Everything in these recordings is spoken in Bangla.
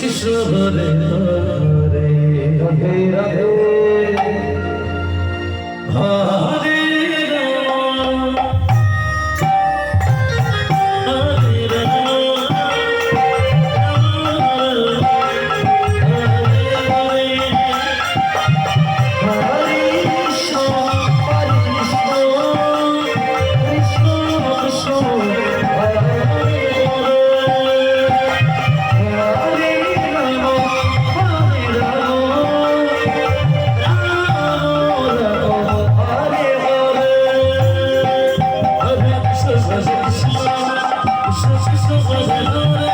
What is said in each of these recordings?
কিশোরে তোরে রাধে রাধে। হা Francisco, Francisco, Francisco,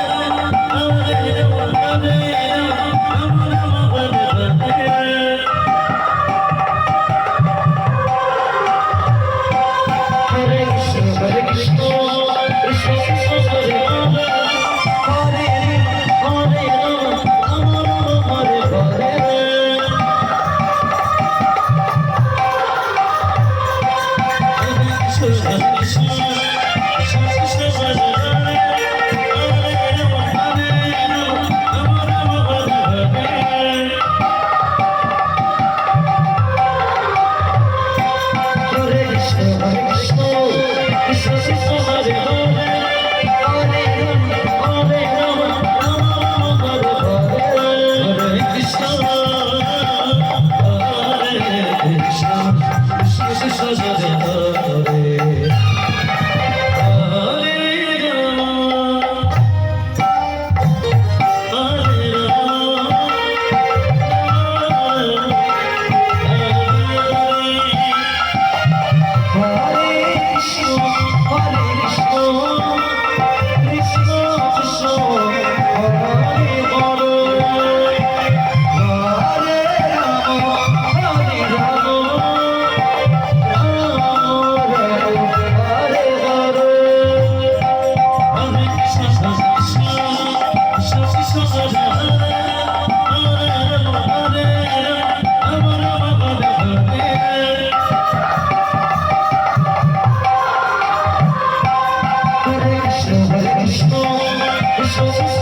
Thank you. Krishna Krishna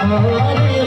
Oh,